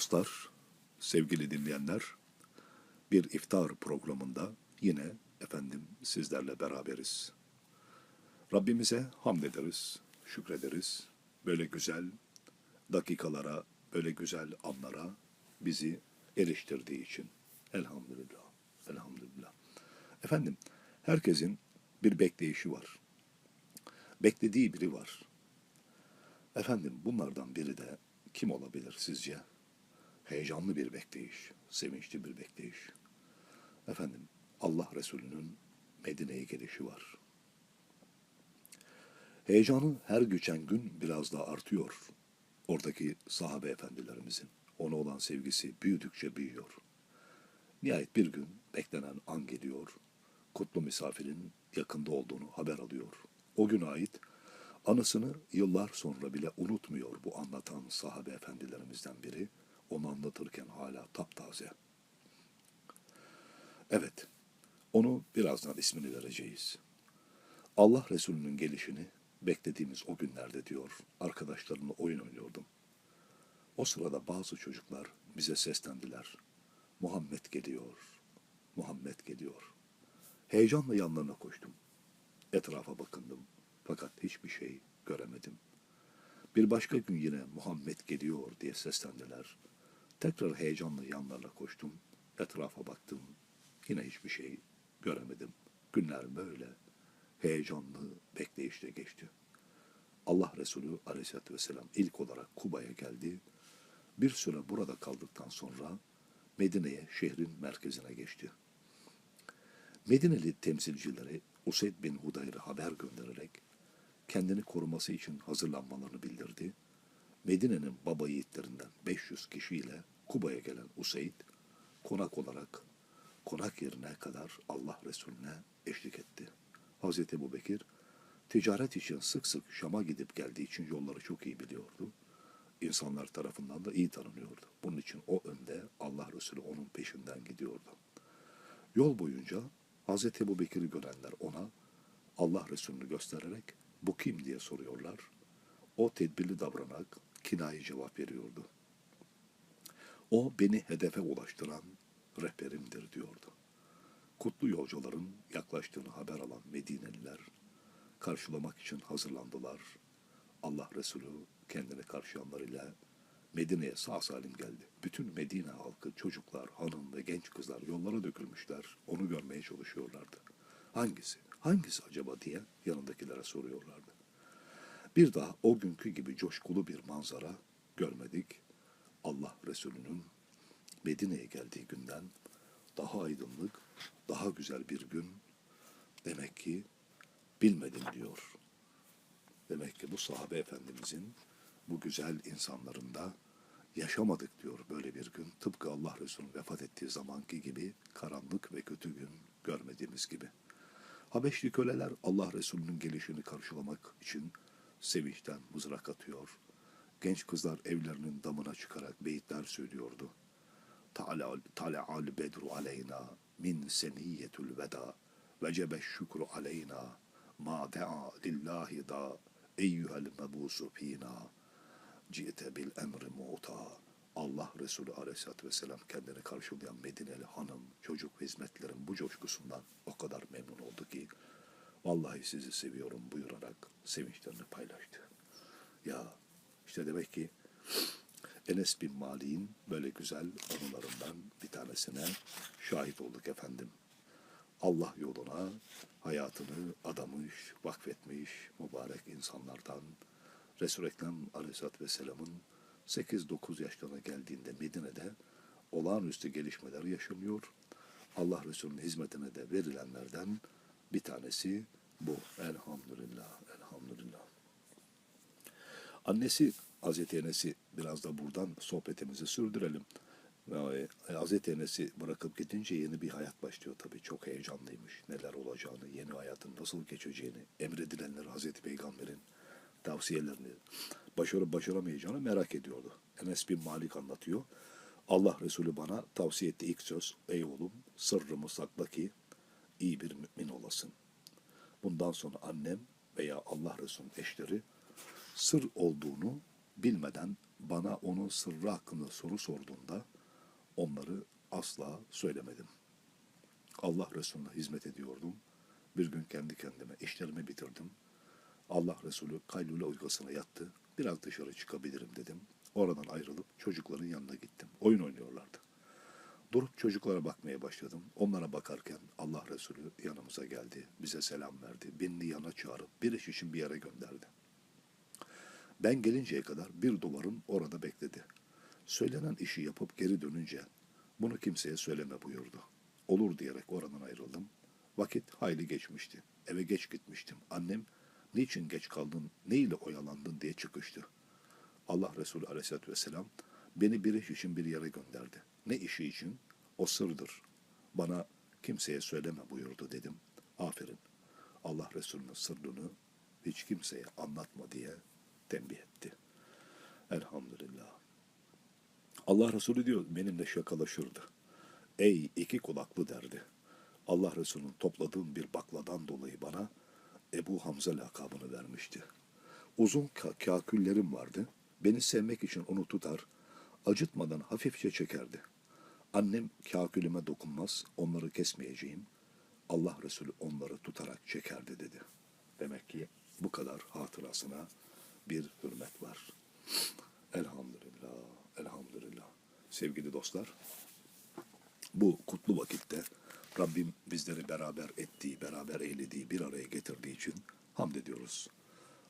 dostlar, sevgili dinleyenler, bir iftar programında yine efendim sizlerle beraberiz. Rabbimize hamd ederiz, şükrederiz. Böyle güzel dakikalara, böyle güzel anlara bizi eriştirdiği için. Elhamdülillah, elhamdülillah. Efendim, herkesin bir bekleyişi var. Beklediği biri var. Efendim bunlardan biri de kim olabilir sizce? Heyecanlı bir bekleyiş, sevinçli bir bekleyiş. Efendim Allah Resulü'nün Medine'ye gelişi var. Heyecanı her geçen gün biraz daha artıyor. Oradaki sahabe efendilerimizin ona olan sevgisi büyüdükçe büyüyor. Nihayet bir gün beklenen an geliyor. Kutlu misafirin yakında olduğunu haber alıyor. O güne ait anısını yıllar sonra bile unutmuyor bu anlatan sahabe efendilerimizden biri. Onu anlatırken hala taptaze. Evet, onu birazdan ismini vereceğiz. Allah Resulü'nün gelişini beklediğimiz o günlerde diyor, arkadaşlarımla oyun oynuyordum. O sırada bazı çocuklar bize seslendiler. Muhammed geliyor, Muhammed geliyor. Heyecanla yanlarına koştum. Etrafa bakındım fakat hiçbir şey göremedim. Bir başka gün yine Muhammed geliyor diye seslendiler. Tekrar heyecanla yanlarına koştum. Etrafa baktım. Yine hiçbir şey göremedim. Günler böyle heyecanlı bekleyişle geçti. Allah Resulü aleyhissalatü vesselam ilk olarak Kuba'ya geldi. Bir süre burada kaldıktan sonra Medine'ye şehrin merkezine geçti. Medineli temsilcileri Useyd bin Hudayr'a haber göndererek kendini koruması için hazırlanmalarını bildirdi. Medine'nin baba yiğitlerinden 500 kişiyle Kuba'ya gelen Useyd konak olarak konak yerine kadar Allah Resulüne eşlik etti. Hazreti Ebu Bekir ticaret için sık sık Şam'a gidip geldiği için yolları çok iyi biliyordu. İnsanlar tarafından da iyi tanınıyordu. Bunun için o önde Allah Resulü onun peşinden gidiyordu. Yol boyunca Hazreti Ebu Bekir'i görenler ona Allah Resulü'nü göstererek bu kim diye soruyorlar. O tedbirli davranarak kinayi cevap veriyordu. O beni hedefe ulaştıran rehberimdir diyordu. Kutlu yolcuların yaklaştığını haber alan Medineliler karşılamak için hazırlandılar. Allah Resulü kendini karşılayanlarıyla Medine'ye sağ salim geldi. Bütün Medine halkı, çocuklar, hanım ve genç kızlar yollara dökülmüşler. Onu görmeye çalışıyorlardı. Hangisi? Hangisi acaba diye yanındakilere soruyorlardı. Bir daha o günkü gibi coşkulu bir manzara görmedik. Allah Resulü'nün Medine'ye geldiği günden daha aydınlık, daha güzel bir gün demek ki bilmedim diyor. Demek ki bu sahabe efendimizin bu güzel insanlarında yaşamadık diyor böyle bir gün. Tıpkı Allah Resulü vefat ettiği zamanki gibi karanlık ve kötü gün görmediğimiz gibi. Habeşli köleler Allah Resulü'nün gelişini karşılamak için sevinçten mızrak atıyor. Genç kızlar evlerinin damına çıkarak beyitler söylüyordu. Tala'al bedru aleyna min seniyetül veda vecebe şükru aleyna ma de'a lillahi da eyyühel mebusu fina ci'te bil emri mu'ta Allah Resulü Aleyhisselatü Vesselam kendini karşılayan Medineli hanım, çocuk ve hizmetlerin bu coşkusundan o kadar memnun oldu ki vallahi sizi seviyorum buyurarak sevinçlerini paylaştı. Ya işte demek ki Enes bin Malik'in böyle güzel anılarından bir tanesine şahit olduk efendim. Allah yoluna hayatını adamış, vakfetmiş mübarek insanlardan Resul-i Ekrem Aleyhisselatü Vesselam'ın 8-9 yaşlarına geldiğinde Medine'de olağanüstü gelişmeler yaşanıyor. Allah Resulü'nün hizmetine de verilenlerden bir tanesi bu. Elhamdülillah, elhamdülillah. Annesi Hazreti Enes'i biraz da buradan sohbetimizi sürdürelim. Ve Hazreti Enes'i bırakıp gidince yeni bir hayat başlıyor tabii. Çok heyecanlıymış. Neler olacağını, yeni hayatın nasıl geçeceğini, emredilenleri Hazreti Peygamber'in tavsiyelerini başarıp başaramayacağını merak ediyordu. Enes bin Malik anlatıyor. Allah Resulü bana tavsiye etti ilk söz. Ey oğlum sırrımı sakla ki iyi bir mümin olasın. Bundan sonra annem veya Allah Resulü'nün eşleri sır olduğunu bilmeden bana onun sırrı hakkında soru sorduğunda onları asla söylemedim. Allah Resulüne hizmet ediyordum. Bir gün kendi kendime işlerimi bitirdim. Allah Resulü kaylule uykusuna yattı. Biraz dışarı çıkabilirim dedim. Oradan ayrılıp çocukların yanına gittim. Oyun oynuyorlardı. Durup çocuklara bakmaya başladım. Onlara bakarken Allah Resulü yanımıza geldi. Bize selam verdi. Beni yana çağırıp bir iş için bir yere gönderdi. Ben gelinceye kadar bir duvarın orada bekledi. Söylenen işi yapıp geri dönünce bunu kimseye söyleme buyurdu. Olur diyerek oradan ayrıldım. Vakit hayli geçmişti. Eve geç gitmiştim. Annem niçin geç kaldın, ne ile oyalandın diye çıkıştı. Allah Resulü aleyhissalatü vesselam beni bir iş için bir yere gönderdi. Ne işi için? O sırdır. Bana kimseye söyleme buyurdu dedim. Aferin. Allah Resulü'nün sırrını hiç kimseye anlatma diye tembih etti. Elhamdülillah. Allah Resulü diyor benimle şakalaşırdı. Ey iki kulaklı derdi. Allah Resulü'nün topladığım bir bakladan dolayı bana Ebu Hamza lakabını vermişti. Uzun ka- kaküllerim vardı. Beni sevmek için onu tutar, acıtmadan hafifçe çekerdi. Annem kakülüme dokunmaz, onları kesmeyeceğim. Allah Resulü onları tutarak çekerdi dedi. Demek ki bu kadar hatırasına bir hürmet var. Elhamdülillah, elhamdülillah. Sevgili dostlar, bu kutlu vakitte Rabbim bizleri beraber ettiği, beraber eylediği, bir araya getirdiği için hamd ediyoruz.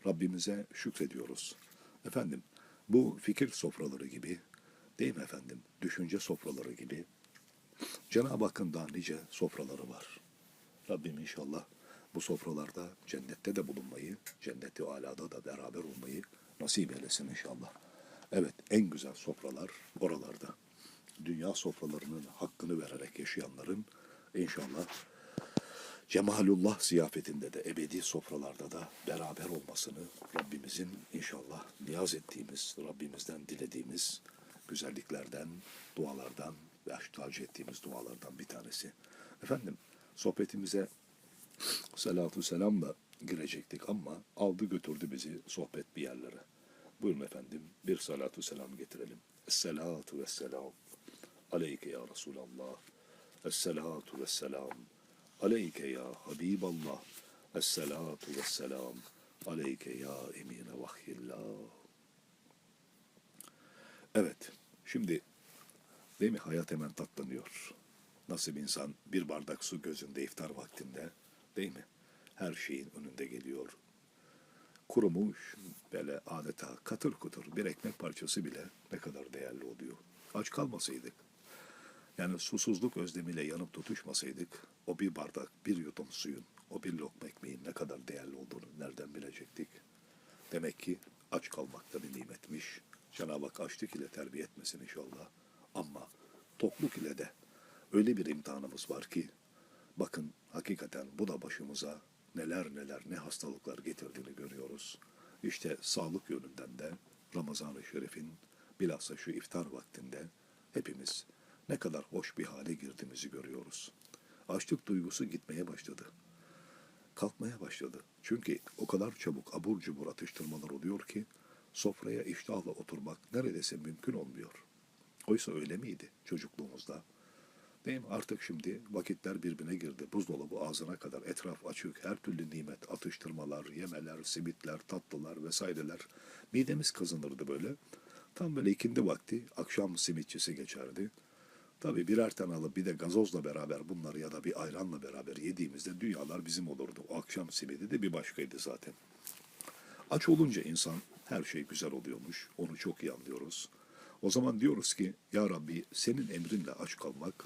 Rabbimize şükrediyoruz. Efendim, bu fikir sofraları gibi, değil mi efendim, düşünce sofraları gibi Cenab-ı Hakk'ın daha nice sofraları var. Rabbim inşallah bu sofralarda cennette de bulunmayı, cenneti alada da beraber olmayı nasip eylesin inşallah. Evet, en güzel sofralar oralarda. Dünya sofralarının hakkını vererek yaşayanların inşallah Cemalullah ziyafetinde de ebedi sofralarda da beraber olmasını Rabbimizin inşallah niyaz ettiğimiz, Rabbimizden dilediğimiz güzelliklerden, dualardan ve tercih ettiğimiz dualardan bir tanesi. Efendim sohbetimize salatu selamla girecektik ama aldı götürdü bizi sohbet bir yerlere. Buyurun efendim bir salatu selam getirelim. Esselatu vesselam. Aleyke ya Resulallah. Esselatu vesselam. Aleyke ya Habiballah. Esselatu vesselam. Aleyke ya emine vahyillah. Evet, şimdi değil mi hayat hemen tatlanıyor. Nasıl bir insan bir bardak su gözünde iftar vaktinde değil mi? Her şeyin önünde geliyor. Kurumuş böyle adeta katır kutur bir ekmek parçası bile ne kadar değerli oluyor. Aç kalmasaydık, yani susuzluk özlemiyle yanıp tutuşmasaydık, o bir bardak, bir yudum suyun, o bir lokma ekmeğin ne kadar değerli olduğunu nereden bilecektik? Demek ki aç kalmak da bir nimetmiş. Cenab-ı Hak açlık ile terbiye etmesin inşallah. Ama tokluk ile de öyle bir imtihanımız var ki, bakın hakikaten bu da başımıza neler neler ne hastalıklar getirdiğini görüyoruz. İşte sağlık yönünden de Ramazan-ı Şerif'in bilhassa şu iftar vaktinde hepimiz ne kadar hoş bir hale girdiğimizi görüyoruz. Açlık duygusu gitmeye başladı. Kalkmaya başladı. Çünkü o kadar çabuk abur cubur atıştırmalar oluyor ki sofraya iştahla oturmak neredeyse mümkün olmuyor. Oysa öyle miydi çocukluğumuzda? Değil mi? Artık şimdi vakitler birbirine girdi. Buzdolabı ağzına kadar etraf açık, her türlü nimet, atıştırmalar, yemeler, simitler, tatlılar vesaireler. Midemiz kazınırdı böyle. Tam böyle ikindi vakti akşam simitçisi geçerdi. Tabii birer tane alıp bir de gazozla beraber bunları ya da bir ayranla beraber yediğimizde dünyalar bizim olurdu. O akşam simidi de bir başkaydı zaten. Aç olunca insan her şey güzel oluyormuş. Onu çok iyi anlıyoruz. O zaman diyoruz ki ya Rabbi senin emrinle aç kalmak,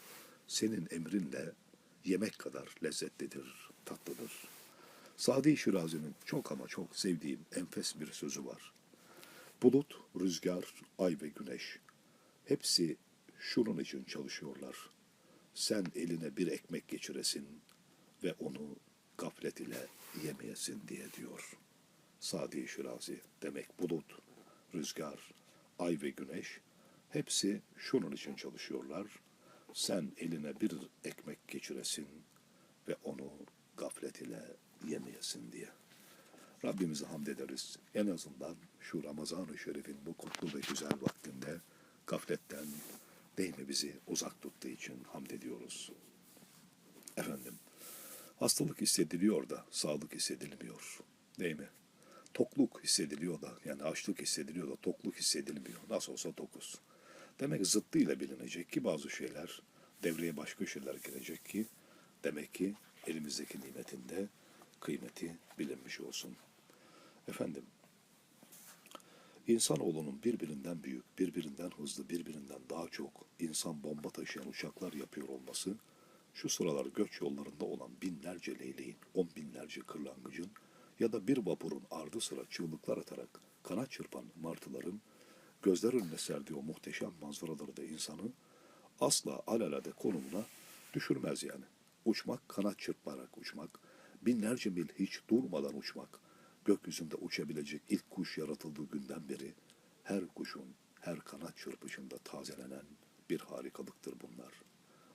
senin emrinle yemek kadar lezzetlidir, tatlıdır. Sadi Şirazi'nin çok ama çok sevdiğim enfes bir sözü var. Bulut, rüzgar, ay ve güneş hepsi şunun için çalışıyorlar. Sen eline bir ekmek geçiresin ve onu gaflet ile yemeyesin diye diyor. Sadi Şirazi demek bulut, rüzgar, ay ve güneş hepsi şunun için çalışıyorlar. Sen eline bir ekmek geçiresin ve onu gaflet ile yemeyesin diye. Rabbimize hamd ederiz. En azından şu Ramazan-ı Şerif'in bu kutlu ve güzel vaktinde gafletten değil mi bizi uzak tuttuğu için hamd ediyoruz. Efendim, hastalık hissediliyor da sağlık hissedilmiyor. Değil mi? Tokluk hissediliyor da yani açlık hissediliyor da tokluk hissedilmiyor. Nasıl olsa tokuz. Demek zıttıyla bilinecek ki bazı şeyler devreye başka şeyler girecek ki demek ki elimizdeki nimetin de kıymeti bilinmiş olsun. Efendim, insanoğlunun birbirinden büyük, birbirinden hızlı, birbirinden daha çok insan bomba taşıyan uçaklar yapıyor olması, şu sıralar göç yollarında olan binlerce leyleğin, on binlerce kırlangıcın ya da bir vapurun ardı sıra çığlıklar atarak kanat çırpan martıların gözler önüne serdiği o muhteşem manzaraları da insanı asla alelade konumuna düşürmez yani. Uçmak, kanat çırparak uçmak, binlerce mil hiç durmadan uçmak, gökyüzünde uçabilecek ilk kuş yaratıldığı günden beri her kuşun, her kanat çırpışında tazelenen bir harikalıktır bunlar.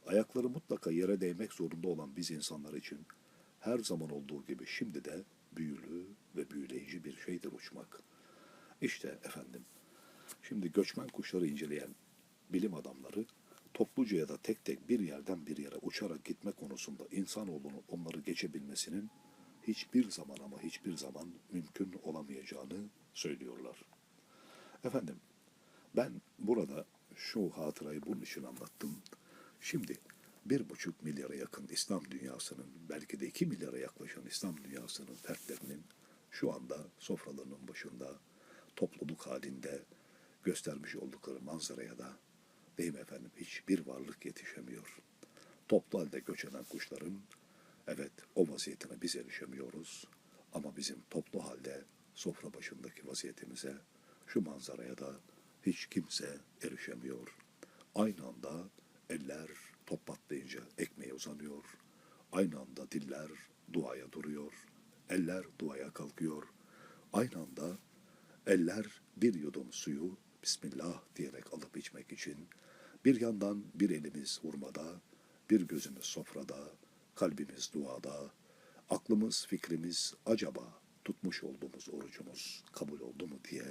Ayakları mutlaka yere değmek zorunda olan biz insanlar için her zaman olduğu gibi şimdi de büyülü ve büyüleyici bir şeydir uçmak. İşte efendim, şimdi göçmen kuşları inceleyen bilim adamları topluca ya da tek tek bir yerden bir yere uçarak gitme konusunda insanoğlunun onları geçebilmesinin hiçbir zaman ama hiçbir zaman mümkün olamayacağını söylüyorlar. Efendim, ben burada şu hatırayı bunun için anlattım. Şimdi bir buçuk milyara yakın İslam dünyasının, belki de iki milyara yaklaşan İslam dünyasının fertlerinin şu anda sofralarının başında topluluk halinde göstermiş oldukları manzaraya da değil mi efendim hiçbir varlık yetişemiyor. Toplu halde göç eden kuşların evet o vaziyetine biz erişemiyoruz ama bizim toplu halde sofra başındaki vaziyetimize şu manzaraya da hiç kimse erişemiyor. Aynı anda eller top patlayınca ekmeğe uzanıyor. Aynı anda diller duaya duruyor. Eller duaya kalkıyor. Aynı anda eller bir yudum suyu Bismillah diyerek alıp içmek için bir yandan bir elimiz hurmada, bir gözümüz sofrada, kalbimiz duada, aklımız, fikrimiz acaba tutmuş olduğumuz orucumuz kabul oldu mu diye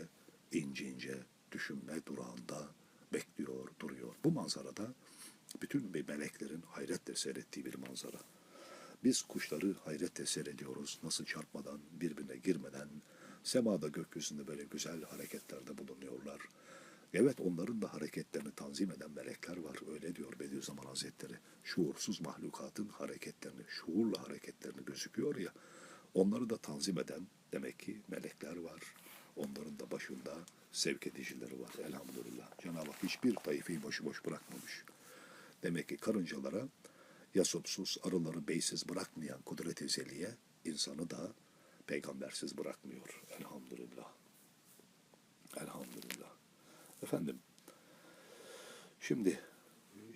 ince ince düşünme durağında bekliyor, duruyor. Bu manzarada bütün bir meleklerin hayretle seyrettiği bir manzara. Biz kuşları hayretle seyrediyoruz. Nasıl çarpmadan, birbirine girmeden, semada gökyüzünde böyle güzel hareketlerde bulunuyorlar. Evet onların da hareketlerini tanzim eden melekler var. Öyle diyor Bediüzzaman Hazretleri. Şuursuz mahlukatın hareketlerini, şuurla hareketlerini gözüküyor ya. Onları da tanzim eden demek ki melekler var. Onların da başında sevk edicileri var elhamdülillah. Cenab-ı Hak hiçbir taifeyi başıboş bırakmamış. Demek ki karıncalara yasopsuz, arıları beysiz bırakmayan kudret ezeliye insanı da peygambersiz bırakmıyor. Elhamdülillah. Elhamdülillah. Efendim, şimdi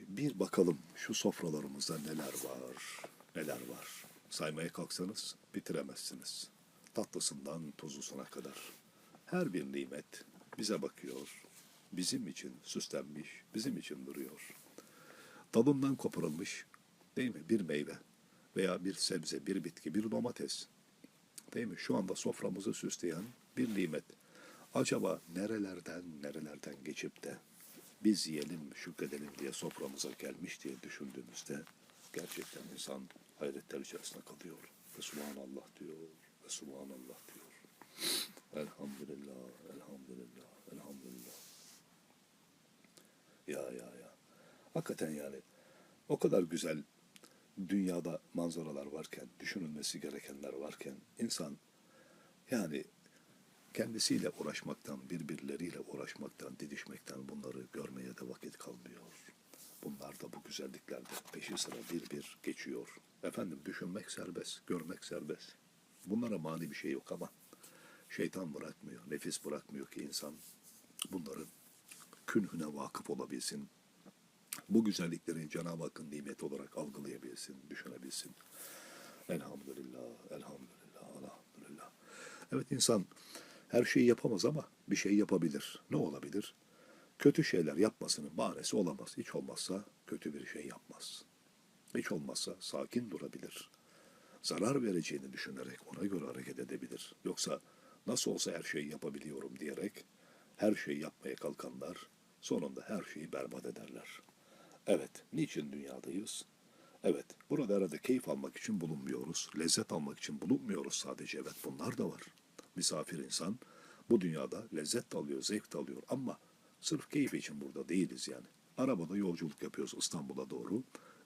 bir bakalım şu sofralarımızda neler var, neler var. Saymaya kalksanız bitiremezsiniz. Tatlısından tuzlusuna kadar. Her bir nimet bize bakıyor, bizim için süslenmiş, bizim için duruyor. Dalından koparılmış, değil mi? Bir meyve veya bir sebze, bir bitki, bir domates. Değil mi? Şu anda soframızı süsleyen bir nimet. Acaba nerelerden nerelerden geçip de biz yiyelim, şükredelim diye soframıza gelmiş diye düşündüğümüzde gerçekten insan hayretler içerisinde kalıyor. Ve subhanallah diyor, ve subhanallah diyor. Elhamdülillah, elhamdülillah, elhamdülillah. Ya ya ya. Hakikaten yani o kadar güzel dünyada manzaralar varken, düşünülmesi gerekenler varken insan yani kendisiyle uğraşmaktan, birbirleriyle uğraşmaktan, didişmekten bunları görmeye de vakit kalmıyor. Bunlar da bu güzelliklerde peşi sıra bir bir geçiyor. Efendim düşünmek serbest, görmek serbest. Bunlara mani bir şey yok ama şeytan bırakmıyor, nefis bırakmıyor ki insan bunların künhüne vakıf olabilsin. Bu güzellikleri Cenab-ı Hakk'ın nimet olarak algılayabilsin, düşünebilsin. Elhamdülillah, elhamdülillah, elhamdülillah. Evet insan her şeyi yapamaz ama bir şey yapabilir. Ne olabilir? Kötü şeyler yapmasının bahanesi olamaz. Hiç olmazsa kötü bir şey yapmaz. Hiç olmazsa sakin durabilir. zarar vereceğini düşünerek ona göre hareket edebilir. Yoksa nasıl olsa her şeyi yapabiliyorum diyerek her şeyi yapmaya kalkanlar sonunda her şeyi berbat ederler. Evet, niçin dünyadayız? Evet, burada arada keyif almak için bulunmuyoruz. Lezzet almak için bulunmuyoruz sadece. Evet, bunlar da var. Misafir insan bu dünyada lezzet de alıyor, zevk de alıyor ama sırf keyif için burada değiliz yani. Arabada yolculuk yapıyoruz İstanbul'a doğru.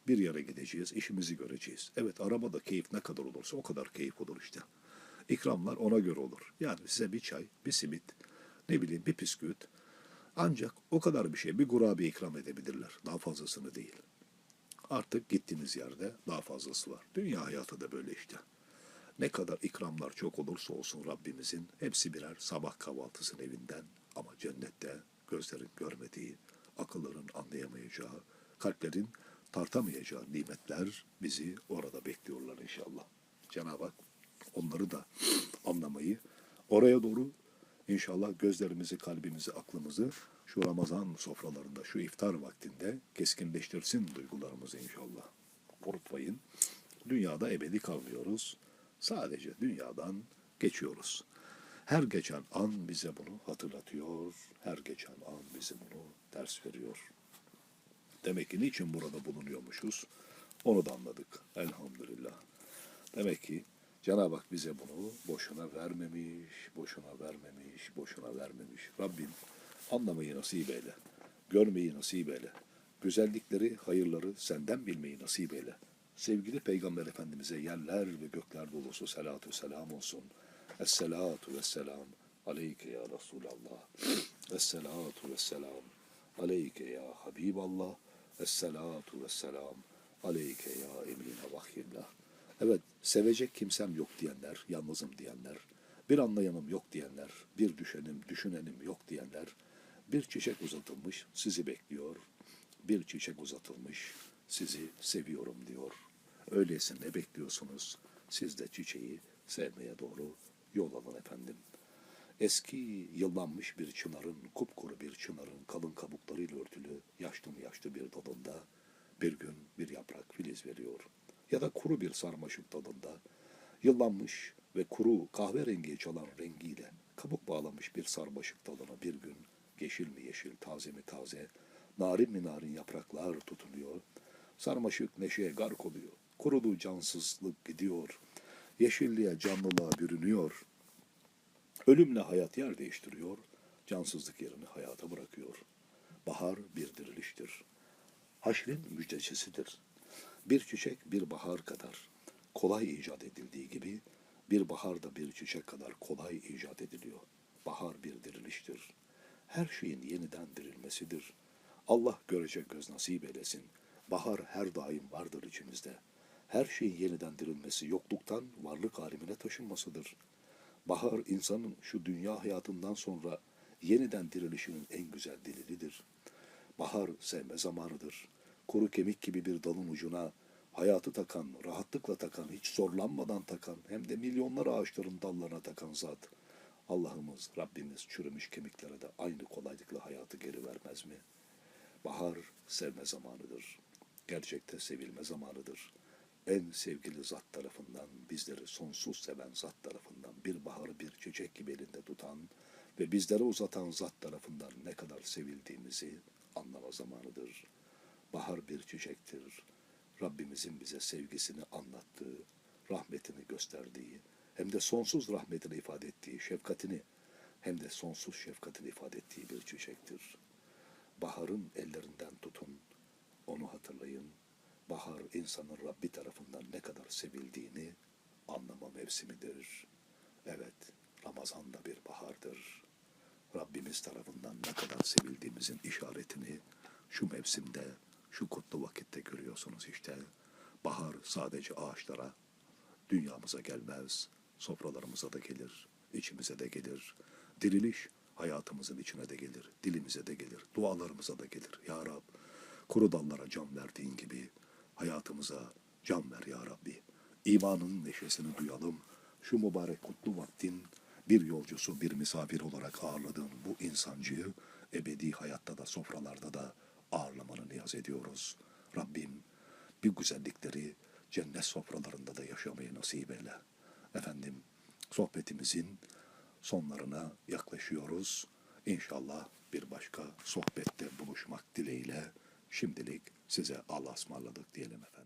Bir yere gideceğiz, işimizi göreceğiz. Evet, arabada keyif ne kadar olursa o kadar keyif olur işte. İkramlar ona göre olur. Yani size bir çay, bir simit, ne bileyim bir bisküvit. Ancak o kadar bir şey, bir gurabi ikram edebilirler. Daha fazlasını değil. Artık gittiğiniz yerde daha fazlası var. Dünya hayatı da böyle işte. Ne kadar ikramlar çok olursa olsun Rabbimizin hepsi birer sabah kahvaltısının evinden ama cennette gözlerin görmediği, akılların anlayamayacağı, kalplerin tartamayacağı nimetler bizi orada bekliyorlar inşallah. Cenab-ı Hak onları da anlamayı oraya doğru inşallah gözlerimizi, kalbimizi, aklımızı şu Ramazan sofralarında, şu iftar vaktinde keskinleştirsin duygularımızı inşallah. Unutmayın, dünyada ebedi kalmıyoruz. Sadece dünyadan geçiyoruz. Her geçen an bize bunu hatırlatıyor. Her geçen an bize bunu ders veriyor. Demek ki niçin burada bulunuyormuşuz? Onu da anladık. Elhamdülillah. Demek ki Cenab-ı Hak bize bunu boşuna vermemiş, boşuna vermemiş, boşuna vermemiş. Rabbim anlamayı nasip eyle, görmeyi nasip eyle, güzellikleri, hayırları senden bilmeyi nasip eyle. Sevgili Peygamber Efendimiz'e yerler ve gökler dolusu selatü selam olsun. Esselatu vesselam aleyke ya Resulallah. Esselatu vesselam aleyke ya Habiballah. Esselatu vesselam aleyke ya emine vahyillah. Evet, sevecek kimsem yok diyenler, yalnızım diyenler, bir anlayanım yok diyenler, bir düşenim, düşünenim yok diyenler, bir çiçek uzatılmış, sizi bekliyor. Bir çiçek uzatılmış, sizi seviyorum diyor. Öyleyse ne bekliyorsunuz? Siz de çiçeği sevmeye doğru yol alın efendim. Eski yıllanmış bir çınarın, kupkuru bir çınarın kalın kabuklarıyla örtülü yaşlı yaşlı bir dalında bir gün bir yaprak filiz veriyor. Ya da kuru bir sarmaşık dalında yıllanmış ve kuru kahverengi çalan rengiyle kabuk bağlamış bir sarmaşık dalına bir gün yeşil mi yeşil, taze mi taze, narin mi narin yapraklar tutunuyor. Sarmaşık neşeye gark oluyor. Kurudu cansızlık gidiyor. Yeşilliğe, canlılığa bürünüyor. Ölümle hayat yer değiştiriyor. Cansızlık yerini hayata bırakıyor. Bahar bir diriliştir. Haşrin müjdecisidir. Bir çiçek bir bahar kadar kolay icat edildiği gibi bir bahar da bir çiçek kadar kolay icat ediliyor. Bahar bir diriliştir. Her şeyin yeniden dirilmesidir. Allah görecek göz nasip eylesin. Bahar her daim vardır içimizde. Her şeyin yeniden dirilmesi yokluktan varlık alemine taşınmasıdır. Bahar insanın şu dünya hayatından sonra yeniden dirilişinin en güzel delilidir. Bahar sevme zamanıdır. Kuru kemik gibi bir dalın ucuna hayatı takan, rahatlıkla takan, hiç zorlanmadan takan, hem de milyonlar ağaçların dallarına takan zat. Allah'ımız, Rabbimiz çürümüş kemiklere de aynı kolaylıkla hayatı geri vermez mi? Bahar sevme zamanıdır. Gerçekte sevilme zamanıdır. En sevgili zat tarafından, bizleri sonsuz seven zat tarafından bir baharı bir çiçek gibi elinde tutan ve bizlere uzatan zat tarafından ne kadar sevildiğimizi anlama zamanıdır. Bahar bir çiçektir. Rabbimizin bize sevgisini anlattığı, rahmetini gösterdiği, hem de sonsuz rahmetini ifade ettiği, şefkatini hem de sonsuz şefkatini ifade ettiği bir çiçektir. Baharın ellerinden tutun, onu hatırlayın. Bahar insanın Rabbi tarafından ne kadar sevildiğini anlama mevsimidir. Evet, Ramazan da bir bahardır. Rabbimiz tarafından ne kadar sevildiğimizin işaretini şu mevsimde, şu kutlu vakitte görüyorsunuz işte. Bahar sadece ağaçlara, dünyamıza gelmez, sofralarımıza da gelir, içimize de gelir. Diriliş hayatımızın içine de gelir, dilimize de gelir, dualarımıza da gelir. Ya Rab, kuru dallara can verdiğin gibi hayatımıza can ver Ya Rabbi. İmanın neşesini duyalım. Şu mübarek kutlu vaktin bir yolcusu, bir misafir olarak ağırladığın bu insancıyı ebedi hayatta da sofralarda da ağırlamanı niyaz ediyoruz. Rabbim bir güzellikleri cennet sofralarında da yaşamayı nasip eyle. Efendim sohbetimizin sonlarına yaklaşıyoruz. İnşallah bir başka sohbette buluşmak dileğiyle şimdilik size Allah'a ısmarladık diyelim efendim.